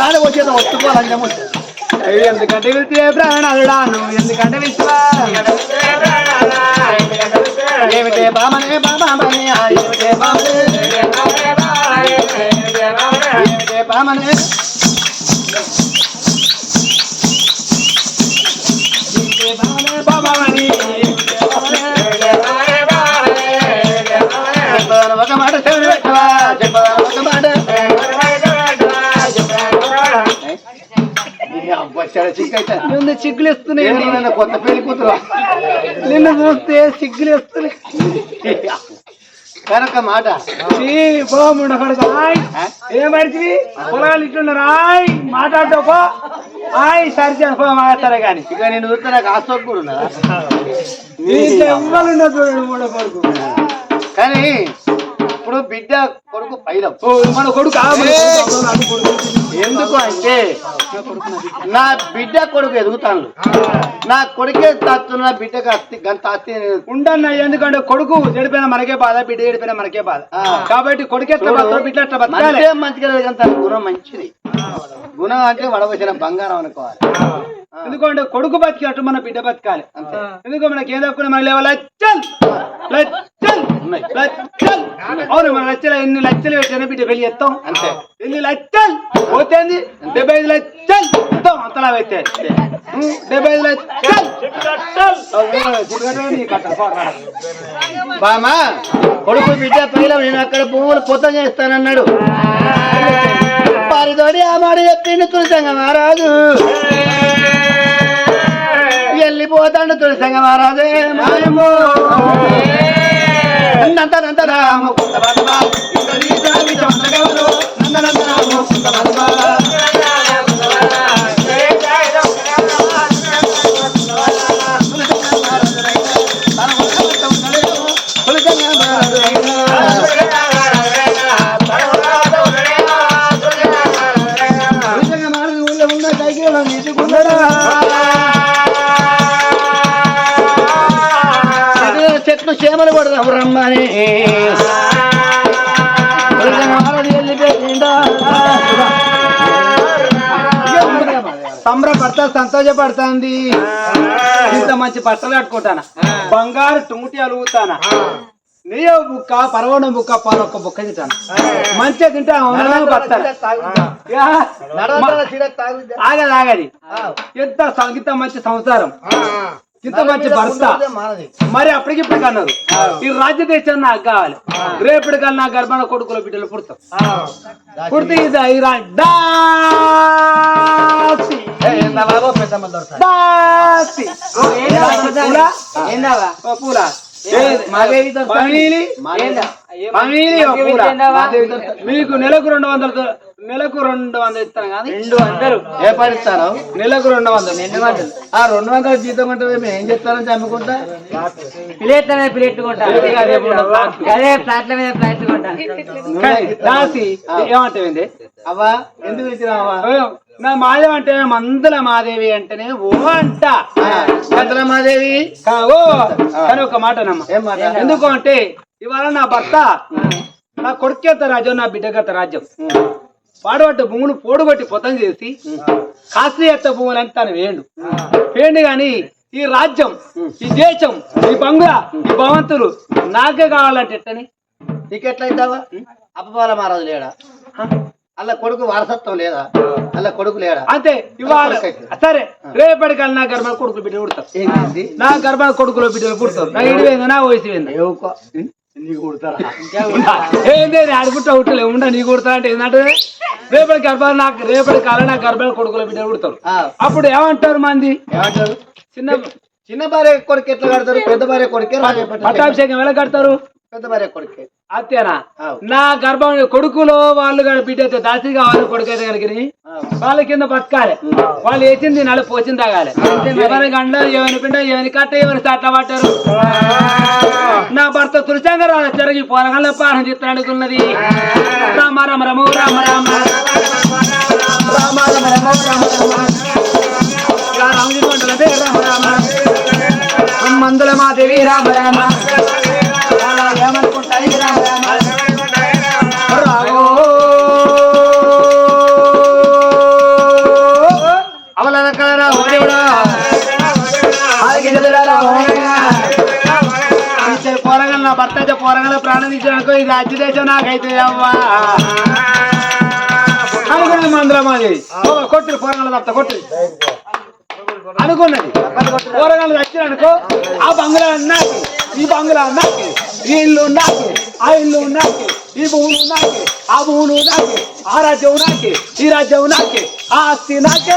అది ముచ్చిపోతానే వచ్చేది ఒత్తుకోవాలని చెప్పి ఎందుకంటే విచ్చే ప్రాణాలను ఎందుకంటే విశ్వ. ఏమిటే బామనే బామనే ఏమిటే బామనే? ఏమిటే బామనే ఒక మాట ముందు ఇస్తున్నాయి కొత్త పెళ్ళి కూతురు. నిన్ను చూస్తే ఇస్తున్నాయి కనుక మాట. ఏమడిచి పొలాలు ఇట్లున్నారు ఆయ్ మాట్లాడతావు పో. ఆయ్ సరిచాను పో మాట్లాడతారా కానీ ఇక నేను చూస్తే నాకు ఆసక్తి కూడా ఉన్నదా దీంట్లో ఎవ్వరు ఉండదు చూడండి మూడో కొడుకు. కానీ ఇప్పుడు బిడ్డ కొడుకు పైలం మన కొడుకు. ఎందుకు అంటే నా బిడ్డ కొడుకు ఎదుగుతాను నా కొడుకే తాత్తు నా బిడ్డకు అత్తి గంత అత్తి ఉండన్న ఎందుకంటే కొడుకు చెడిపోయినా మనకే బాధ బిడ్డ చెడిపోయినా మనకే బాధ. కాబట్టి కొడుకు బిడ్డ మంచిగా గుణం మంచిది. గుణం అంటే వడవచ్చిన బంగారం అనుకోవాలి. ఎందుకంటే కొడుకు బతికినట్టు మన బిడ్డ బతకాలి. అంతే. ఎందుకు మనకి ఏం తక్కువ మన లేవ? లచ్చల్! లచ్చల్. లచ్చల్! అవును మన లచ్చలు ఎన్ని లచ్చలు పెట్టినా బిడ్డ పెళ్ళి ఎత్తాం అంతే. ఎన్ని లచ్చల్? పోతేంది? డెబ్బై ఐదు లచ్చల్ ఎత్తాం అంతలా అయితే డెబ్బై ఐదు లచ్చల్. పోరా. బామా కొడుకు బిడ్డ పైలం నేను అక్కడ భూములు పొతం చేస్తానన్నాడు. వారితోటి ఆ మాట చెప్పిండు తులసంగ మహారాజు. వెళ్ళిపోతాడు తులసంగ మహారాజే మాయము నందనంత కుంద బల్బ, ఇతడి జామి కుంద బల్బ. పడదాం రమ్మని. సంబరపడతా సంతోషపడుతుంది. ఇంత మంచి బట్టలు కట్టుకుంటానా? బంగారు టుంగుటి అలుగుతానా? నెయ్య బుక్క పరవడం బుక్క పాలు ఒక్క బుక్క తింటాను? మంచిగా తింటా ఆగది ఆగది. ఎంత సంగీత మంచి సంసారం. ఇంత మంచి భర్త. మరి అప్పటికి ఇప్పటికి అన్నారు ఈ రాజ్య దేశాన్ని నాకు కావాలి. రేపటికల్లా నా గర్భాన కొడుకుల బిడ్డలు పుడతాం పుడితే ఇది దాసి. దాసి. పూలా? మీకు నెలకు రెండు వందలు నెలకు రెండు వందలు ఇస్తాను కానీ రెండు వందలు? ఏ పడిస్తాను నెలకు రెండు వందలు. రెండు వందలు. ఆ రెండు వందల జీతం అంటే మేము ఏం చెప్తారని చమ్ముకుంటా ప్లేట్ మీద ప్లేట్ కొంటా. ప్లేట్ కాదు, ఎప్పుడు ఉండదు. అదే ప్లాట్ల మీద ప్లాట్ కొంటా. దాసి అవ్వా ఎందుకు ఇచ్చినావా నా మాదేవి అంటే మందుల మాదేవి అంటేనే ఓ అంట. చంద్రమాదేవి కా- ఓ కానీ ఒక మాట నమ్మ ఎందుకు అంటే ఇవాళ నా భర్త నా కొడుకేత రాజ్యం నా బిడ్డగత రాజ్యం పాడబట్ట భూములు పోడుగొట్టి పొతం చేసి కాశీ ఎత్త భూములు అంతా వేయండు. వేయండి గాని ఈ రాజ్యం ఈ దేశం ఈ బంగ్లా ఈ భవంతులు నాకే కావాలంటే ఎట్టని? నీకెట్లయితావా? అప్పపాల మహారాజు లేడా? అలా కొడుకు వారసత్వం లేదా? అలా కొడుకు లేడా? అంతే ఇవాళ సరే రేపటికల్లా నా గర్భాల కొడుకులు బిడ్డలు పుడతారు. నా గర్భాల కొడుకులో బిడ్డలు పుడతారు. నా ఇడి పోయింది నా వయసు నీకు కొడతారా ఏంది ఆడుకుంటా ఉట్టలే ఉండ నీ కొడతా అంటే ఏంటంటే రేపటి గర్భాలు నాకు రేపటి కాలం నా గర్భాల కొడుకుల బిడ్డలు పుడతారు. ఆ, అప్పుడు ఏమంటారు మంది? ఏమంటారు? చిన్న చిన్న భార్య కొడుకు ఎట్లా కడతారు? పెద్ద భార్య కొడుకే పట్టాభిషేకం ఎలా కడతారు? పెద్ద భార్య కొడుకే ఆవ్. నా గర్భం కొడుకులో వాళ్ళు కనుక బిడ్డ అయితే దాసి కావాలి కొడుకు అయితే కనుక వాళ్ళ కింద బతకాలి వాళ్ళు వేసింది నలు పోసింది తాగాలి ఎవరి గండ ఎవరి పిండ ఎవరి కట్ట ఎవరి సాట్ల పట్టారు నా భర్త తులసంగ రాజు చెరగి పోరగల్ల పానం చిత్రాడుకున్నది రామ రామ రమో రామ రామ రామ రామ రమో రామ రామ రామ మందుల మాదేవి రామ రామ భర్త అయితే పోరగల ప్రాణం ఇచ్చినాకో ఇది అజ్జి దేశం నాకైతే అవ్వా. అనుకున్నది మందుల మాది. కొట్టు పోరగల భర్త కొట్టు. అనుకున్నది. పోరగాళ్ళు వచ్చిననుకో ఆ బంగ్లా నాకు ఈ బంగ్లా నాకు ఈ ఇల్లు నాకు ఆ ఇల్లు నాకు ఈ భూములు నాకు ఆ భూములు నాకు ఆ రాజ్యం నాకు ఈ రాజ్యం నాకు. ఆస్తి నాకే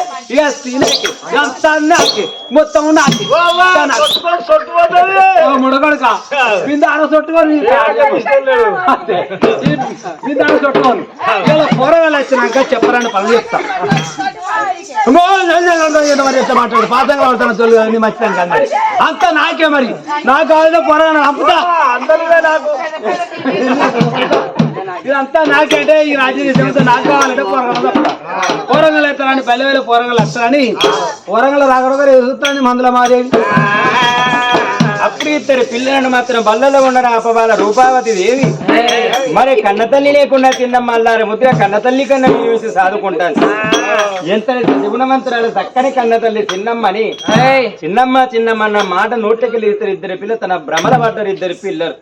అంతా నాకి మొత్తం నాకి ముడగడక బిందాడ చుట్టుకొని బిందాడ చుట్టుకొని ఇలా వచ్చినాక చెప్పరని పనులు చెప్తా మాట్లాడు పాతంగా పడతాను తొలి అన్ని మర్చిపోయాను కదా అంతా నాకే మరి నాకు కావాలంటే పొరగా అంతా అందరిగా నాకు ఇదంతా నాకంటే ఈ రాజ్యం నాకు కావాలంటే పొరగలు పొరగలు ఎత్తారని పల్లె వేల పొరగలు వస్తారని పొరగలు రాకడగా ఎదుగుతాను మందుల మాదేవి. అప్పుడు ఇద్దరు పిల్లలను మాత్రం బల్లలో ఉండడం అపవాల రూపావతి దేవి? మరి కన్న తల్లి లేకుండా తిన్న మల్లారి ముద్ర కన్న తల్లి కన్నా చూసి సాదుకుంటాను. ఎంత గుణవంతురాలు చక్కని కన్న తల్లి చిన్నమ్మని. చిన్నమ్మ చిన్నమ్మ అన్న మాట నోట్లకి ఇద్దరు ఇద్దరు పిల్లలు తన భ్రమల పడ్డారు ఇద్దరు పిల్లలు.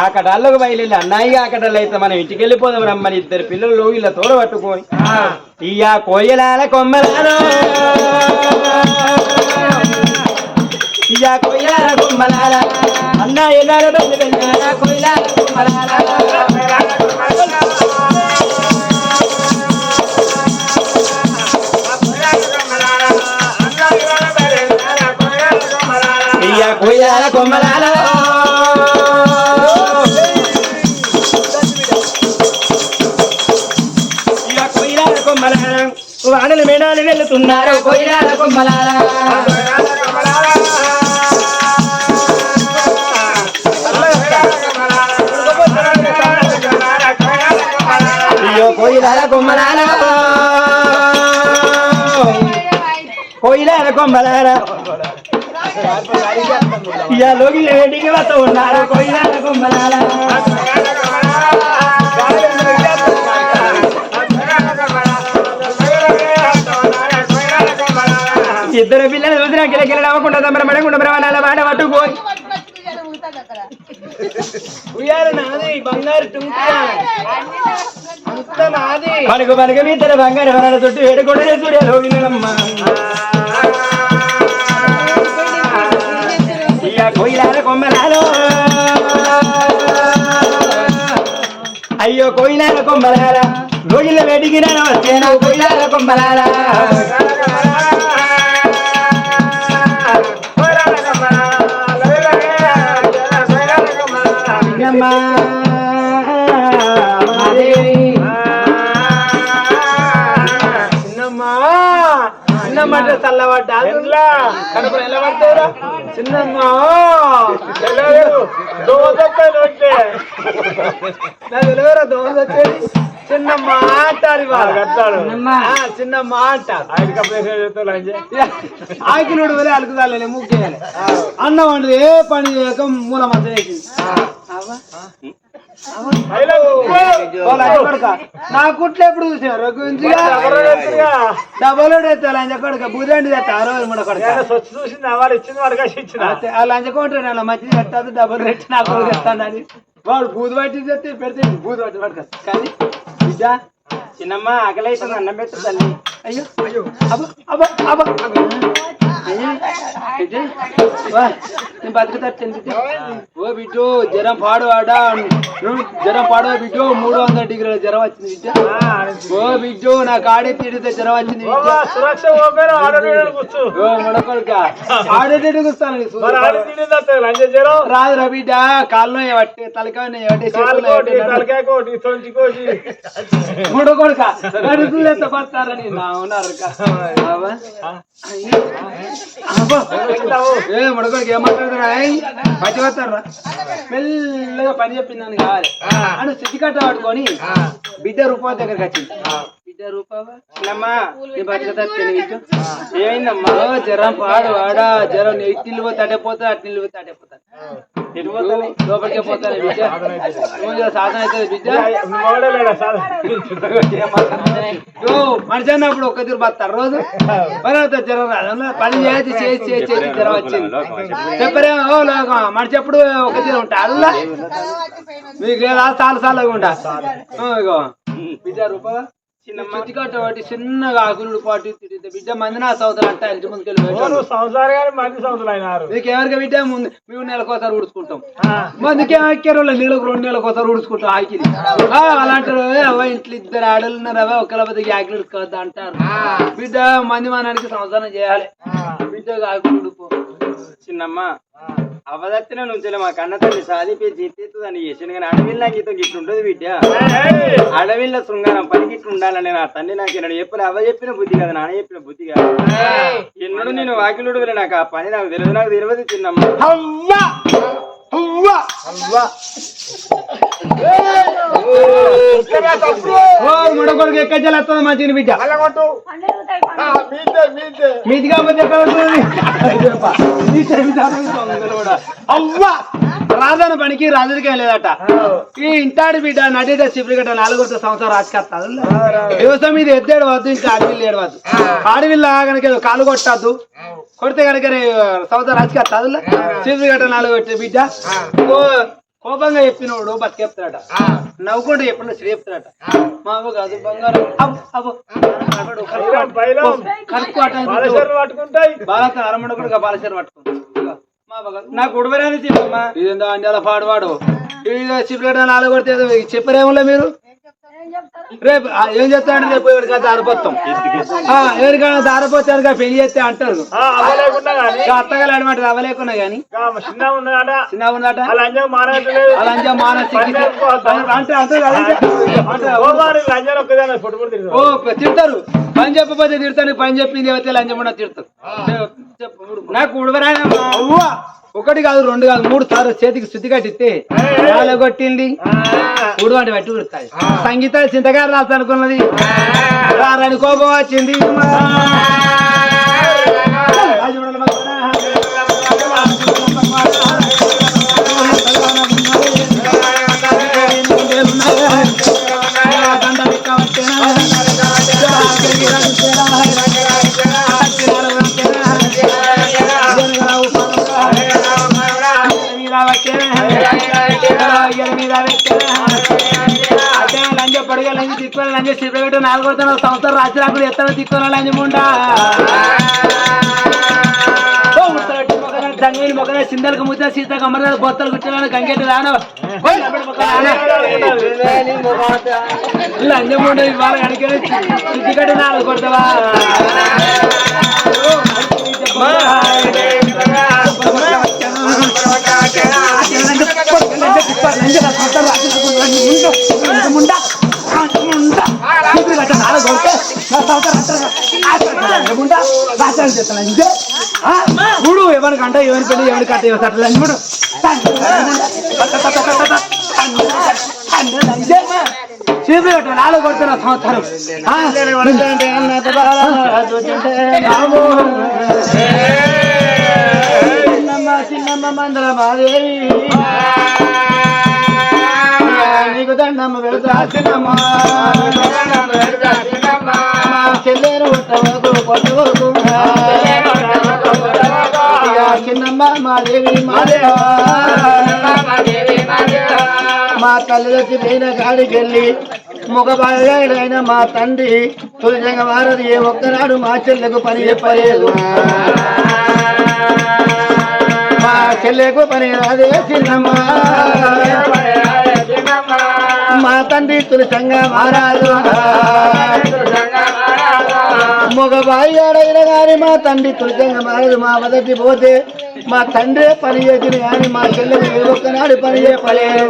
ఆ కడాళ్ళకు బయలు అన్నాయి ఆ కడాలు అయితే మనం ఇంటికి వెళ్ళిపోదాం రమ్మని ఇద్దరు పిల్లలు ఇలా తోడ పట్టుకొని ఇయ్యా కోయలాల కొమ్మలాలో ఇయ్యా కొయ్యాల కొమ్మలాల. అన్న ఎల్లార బెల్లి బెల్లాల కొయ్యాల కోయిలాల కొమ్మలాల ఇయ్యా లోకి వేడికి వస్తూ ఉన్నారు కోయిలాల కొమ్మలాల ఇద్దరు పిల్లలు చూసినా కిలకిల నవ్వకుండా తమర మడకుండా బ్రహ్మణాల వాడ పట్టుకోయి ఉయ్యాల నాది బంగారు టుంకుయా అంతా నాది పలుకు పలుకు మీ ఇద్దరు బంగారు వరాల చుట్టూ వేడుకొండలే చూడే లోగినమ్మ అయ్యో కోయిలాల కొమ్మలాల లోగిల వేడిగిన వచ్చేనా కోయిలాల కొమ్మలాల అమ్మా. నిలబడ్డారా చిన్నమ్మా. తెలియరా దోమ వచ్చేది చిన్నమ్మ అంటారు ఇవాళ. ఆ, చిన్నమ్మ అంటారు ఆకిలుడు వెళ్ళి అలుకుదాలే ముగ్గేయాలి అన్నం వండి ఏ పని చేయక మూల మధ్య నా కుట్లు ఎప్పుడు గుంజిగా? డబల్ ఎత్తా లంచ కొడుక. బుధండి రోజు మూడ కొడుక. ఆ లంచ కొంటారు నేను మంచిది ఎత్తాదు డబల్ రెట్టి నా కొడుకు ఎత్తానని వాడు బూదు పట్టి తెస్తే పెడితే బూదు పట్టి పట్టుకొస్తా కానీ బిడ్డ చిన్నమ్మ ఆకలి అవుతుంది అన్నం పెట్టు తల్లి. అయ్యో అయ్యో. అబ్బా అబ్బా అబ్బా. నేను ఓ బిడ్డో జ్వరం పాడువాడా? నువ్వు జ్వరం పాడవా బిడ్డో? మూడు వందల డిగ్రీల జ్వరం వచ్చింది బిడ్డ. ఓ బిడ్డో నా కాడే తీడితే జ్వరం వచ్చింది ఓ ముడకొడుక ఆడేటట్టు కూస్తాను మరి ఆడి తిండి లంచ జ్వరం రాదు రా బిడ్డ కాళ్ళు పట్టే తలకాయ పట్టే కాలు కోటి ఉన్నారు ముడకొడుకు ఏమంటారు పచ్చి వస్తారా మెల్లగా పని చెప్పిందని కావాలి. అని సిద్ధికట్ట పట్టుకొని బిడ్డ రూపాయ దగ్గరికి వచ్చింది. బిడ్డ రూపావా చిన్నమ్మా నీ ఏమైందమ్మా? జ్వరం పాడు వాడా? జ్వరం ఇటు నిల్వ తటపోతా అటు ఎటు పోతానే? లోపలికే పోతాను బిడ్డ. నువ్వు జర సాధన అవుతుంది బిడ్డ. మొగడే లేడా సార్ ఓ మనిషి అన్నప్పుడు ఒక్క తీరు బతారు రోజు? మరి అంత జ్వరం రాదు అందులో పని చేసి చేసి చేసి చేసి జ్వరం వచ్చింది. చెప్పరే ఓ లోకం మనిషి ఎప్పుడు ఒక తీరు ఉంటా అల్లా. మీకు లేదా సాలు సాలుగా ఉంటా ఇగో. బిడ్డ చిన్న మంచి కట్ట ఒకటి చిన్నగా ఆకులు పాటు తిరిగితే బిడ్డ మంది నా సౌతలు అంటే ఇంటి ముందుకెళ్ళి సంవత్సరాలు కానీ మంది సంవత్సరాలు అయినారు మీకు ఎవరికి బిడ్డ ముందు మేము నెలకోసారి ఉడుచుకుంటాం మందుకే ఆక్కారు నెలకు రెండు నెలలకు ఒకసారి ఉడుచుకుంటాం ఆకిరి ఆ, అలాంటారు "ఏ, అవ్వ ఇంట్లో ఇద్దరు ఆడలు ఉన్నారు అవ్వ ఒకళ్ళ బతికి ఆకిలి ఉడుకోవద్దు అంటారు. బిడ్డ మంది మానానికి సంసారం చేయాలి. బిడ్డ ఆకులు చిన్నమ్మా అవదత్తిన నుంచి మా కన్న తల్లి సాధిపి జీతేస్తుందని చేసిన కానీ అడవిల్ల గీతం గిట్ల ఉండదు బిడ్డ. అడవిల్ల శృంగారం పని గిట్ల ఉండాలని నా తండ్రి నాకు ఎన్నడు చెప్పలే అవ్వ చెప్పిన బుద్ధి కాదు నాన్న చెప్పిన బుద్ధి కాదు. ఎన్నడు నేను వాకిలుడు నాకు ఆ పని నాకు తెలియదు నాకు తెలియదు చిన్నమ్మ ఓ ముడకొడుకు ఎక్కడ బిడ్డ? మీది వస్తుంది? అయ్యప్ప, నీ చెవి దాని దొంగలు కూడా. అవ్వా రాజాన పనికి రాజుడికి లేదట ఈ ఇంటాడి బిడ్డ నడిట సిప్పుడు గట్ట నాలుగు సంవత్సరం రాజకత్తాదు వ్యవసాయం మీద ఎద్దేడు వద్దు ఇంకా అడవిల్లు ఏడవద్దు అడవిల్లు కనుక కాలు కొట్టద్దు. కొడితే కనుక సంవత్సరం రాజకత్తాదు గట్ట నాలుగు కొట్టే బిడ్డ. కోపంగా చెప్పినోడు బతికేస్తాడట. నవ్వుకుంటూ చెప్పిన శ్రీ చెప్తాడట. మా అవ్వ కాదు బంగారం. బాగా అరమణ కూడా బాలచీర పట్టుకుంది ఇదిగో, మా అవ్వ కాదు. నాకు ఉడవరాని చిన్నమ్మ ఇదేందో అంజాల పాడువాడు? ఇది చిప్పులేట నాలుగు కొడితే చెప్పరేములే మీరు? రేపు ఏం చెప్తాడు రేపు ఎవరికైనా దారిపోతాం. ఎవరికైనా దారిపోతారు పెళ్ళి చేస్తే అంటారు. అత్తగారు అనమాట అవ్వలేకున్నా గాని. చిన్న ఉన్నదట. అలా మానసిక అంటే అంటే అంటే లంజన్ ఒక్కదాన్ని ఫుట్బాల్ తిరుగుతాం ఓ తిడతారు. పని చెప్పకపోతే తిడతాను పని చెప్పింది అయితే లంచమన్నా తిడతారు. చెప్- చెప్పు ఊరుకో. నాకు అవ్వా. ఒకటి కాదు రెండు కాదు మూడు సార్లు చేతికి శుద్ధి కట్టిస్తే కొట్టింది. మూడు అంటే బట్టి ఉడతాయి సంగీత చింతగారు రాస్తా అనుకున్నది రారని కోపం వచ్చింది. సిబ్బెట్టు సంవత్సరం రాత్రి రాకుండా ఎత్తడం తిక్కువ ముండా. దంగని మొక్కన సిందలకు ముద్ద సీతకు కమ్మర బొత్తలు కుట్టాలని గంగెట్టు రాను. లంజముండ ఇవాళ కనుక నాలుగు కొడతావా? చూడు ఎవరికంట ఎవరి పెళ్ళి ఎవరి కట్ట ఎవరి కట్ట చూడు చీపు నాలుగు కొడుతున్న సంవత్సరం చిన్నమ్మ చిన్నమ్మ మాదేవి నీకు దండమ్మ పెడతా చిన్నమ్మ చెల్లెను కొట్టవకు కొట్టవకు చిన్నమ్మ మాదేవి మాదేవా మా తల్లికి పోయిన కాడికి వెళ్ళి ముఖబాడైన మా తండ్రి తులజంగ మారది ఏ ఒక్కనాడు మా చెల్లెకు పని చెప్పలేదు. మా చెల్లెకు పని రాదే చిన్నమ్మ మా తండ్రి తులసంగ మారాదు మగబాయి ఆడైన గాని మా తండ్రి తులసంగ మారదు మా మొదటి పోతే మా తండ్రే పని చేసిన గాని మా చెల్లెకు ఏ ఒక్కనాడు పని చెప్పలేదు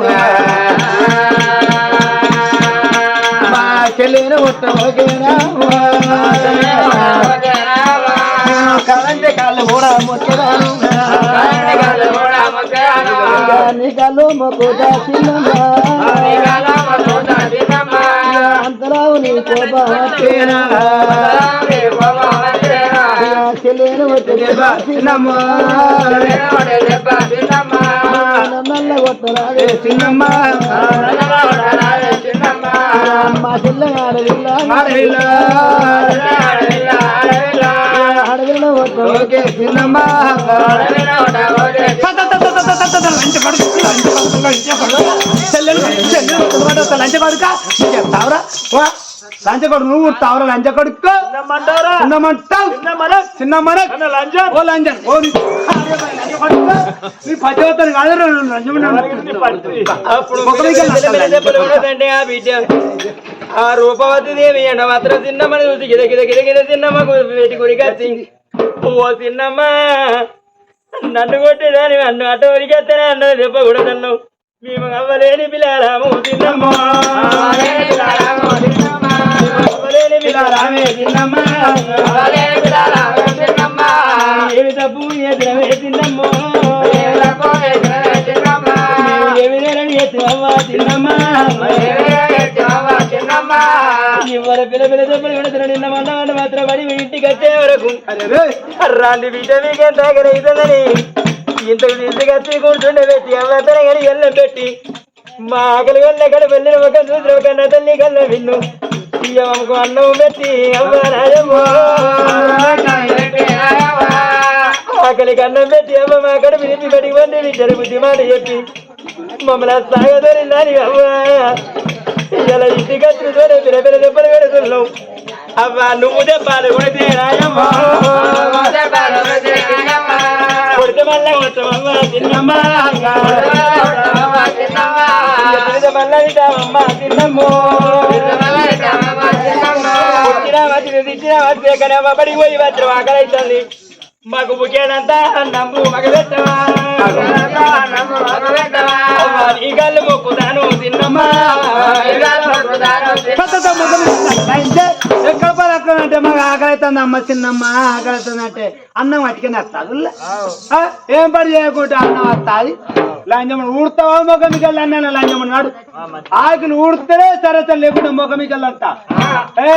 మా చెల్లెను ఒట్ట ఓకేనా కలంటే కాళ్ళు కూడా ముట్టదా నీ కళ్ళు మొక్కుతా అంతరావు నీ కోపేనా నల్ల కొట్టరాదే చిన్నమ్మ అమ్మ చెల్ల లంచకొడు నువ్వు తావరా లంచకొడుకో చిన్నమంటావు చిన్న ఓ లంజన్ ఓ నీ పచ్చవతను కాదు ఆ రూపవతి దేవి ఎండ మాత్రం తిన్నమ్మని చూసి గిద గిద గిద గిద తిన్నమ్మకు వేటి గురికొచ్చి ఓ తిన్నమ్మ. నన్ను కొట్టేదాని నన్ను అటు ఉరికెత్తనే అన్నది దెబ్బ కూడా తన్నావు మేము అవ్వలేని పిల్లారాము తిన్నమ్మ. అవ్వలేని పిల్లారామే తిన్నమ్మ. తప్పు చేసినవే తిన్నమ్మో. తిన్నమ్మా ఇవ్వరు పిల్ల పిల్ల దెబ్బలు నిన్న మాత్రం పడి ఇంటికి వచ్చే వరకు. రాండి బిడ్డ మీకేం తాగర ఇదని ఇంతకు తీసుకొచ్చి కూర్చుండే పెట్టి అవ్వతనే కానీ ఎల్లం పెట్టి. మా ఆకలి వల్ల ఎక్కడ వెళ్ళిన ఒక చూసిన కన్నా తల్లి కన్నా విన్ను. ఇయ్యమ్మకు అన్నం పెట్టి అవ్వ రాజమ్మో ఆకలి కన్నం పెట్టి అమ్మ మా అక్కడ పిలిపి బడికి వండి విద్యను బుద్ధి మాట చెప్పి. మమ్మల్ని సాగదోరిందని అవ్వ. ఇలా ఇంటికి వచ్చి పిల్ల పిల్ల దెబ్బలు నువ్వు దెబ్బలు కొడితే కొడితే మళ్ళా మళ్ళా తిన్నమ్మో. వచ్చిన వచ్చిన కానీ అమ్మ బడికి పోయి వచ్చిన ఆకలి అవుతుంది మాకు బుకేనంతా నమ్ము మగ పెట్టవా నీ కళ్ళు తిన్నమ్మా ఎక్కడ పని అంటే మాకు ఆకలితుంది అమ్మ చిన్నమ్మ ఆకలితుంది అంటే అన్నం పట్టుకుని వస్తాదు ఏం పని చేయకుంటే అన్నం వస్తాది లంచమని ఊడతావా మొగమికి వెళ్ళి అన్న లంచమని నాడు ఆకులు ఊడితేనే సరే సరే లేకుండా మొగమికి అంట ఏ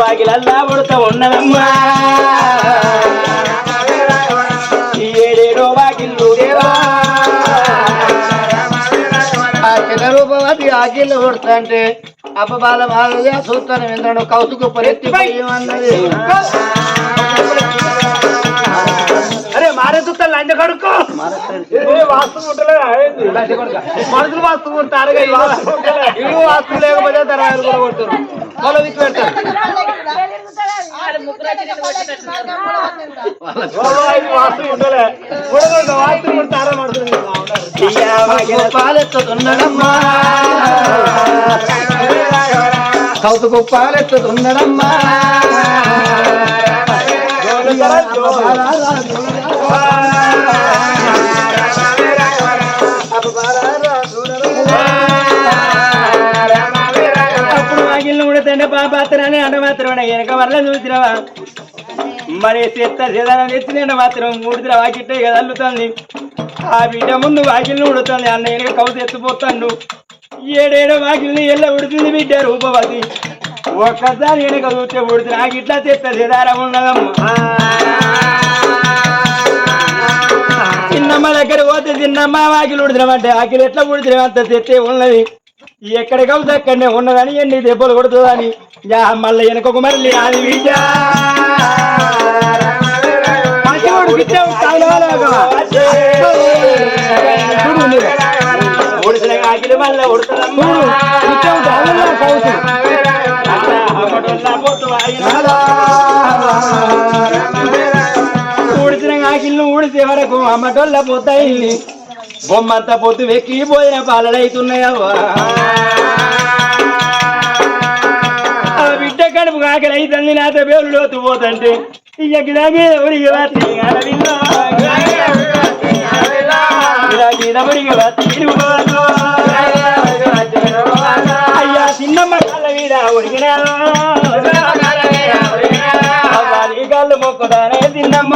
వాకిలల్లా ఉడత ఉన్నదమ్మా. ఏడేడో వాకిల్లు ఆ చిన్న రూపవతి ఆకిళ్ళు పుడతా అంటే బాల బాగా చూస్తాను వింటాడు కౌసుకు పరిస్థితి అన్నది అరే మారే చుట్టా లంచ కడుక్కో. మనుషులు వాస్తు ఉంటారు ఇల్లు వాస్తు లేకపోతే తర్వాత కూడా కొడుతున్నారు వాళ్ళ పెడతారు. ఇది వాస్తు ముట్టలే కూడా ఉడతండి పాపాత్రాన్ని అండ మాత్రం వెనక వల్ల చూసినవా? మరి చెత్త చెదారం ఎత్తిన మాత్రం మూడిదిర వాకిట్టే కదా అల్లుతుంది. ఆ బిడ్డ ముందు వాకిల్ని ఉడుతుంది అన్న వెనక కౌసు ఎత్తిపోతాడు. ఏడేడో వాకిల్ని ఎల్ల ఉడుతుంది బిడ్డ రూపవతి. ఒక్కసారి వెనక చూస్తే ఉడుతుంది. నాకు ఇట్లా చెత్త చెదారం ఉన్నదమ్మా? చిన్నమ్మ దగ్గర పోతే చిన్నమ్మ వాకిలు ఉడిదినమంటే ఆకిలు ఎట్లా ఉడిదిన అంత తెత్తే ఉన్నది. ఎక్కడ కవుతా అక్కడనే ఉన్నదని ఎన్ని దెబ్బలు కొడుతుందని. యా మళ్ళీ వెనకొక మళ్ళీ అది విద్య ఉడిసిన ఆకిలు మళ్ళీ ఉడుతుందమ్మా ఊడిసిన ఆకిళ్ళు ఊడిసే వరకు అమ్మటోళ్ళ పోతాయి. బొమ్మంతా పొద్దు వెక్కి పోయిన పాలలైతున్నాయవ్వా. ఆ బిడ్డ కడుపు కాకలి అయితుంది నాతో పేరు లోతు పోతంటే. ఇక గిడా మీద ఉడిగి అయ్యా చిన్నమ్మ కాళ్ళ మీద ఒడిగినా? కాళ్ళు మొక్కుదానే తిన్నమ్మ.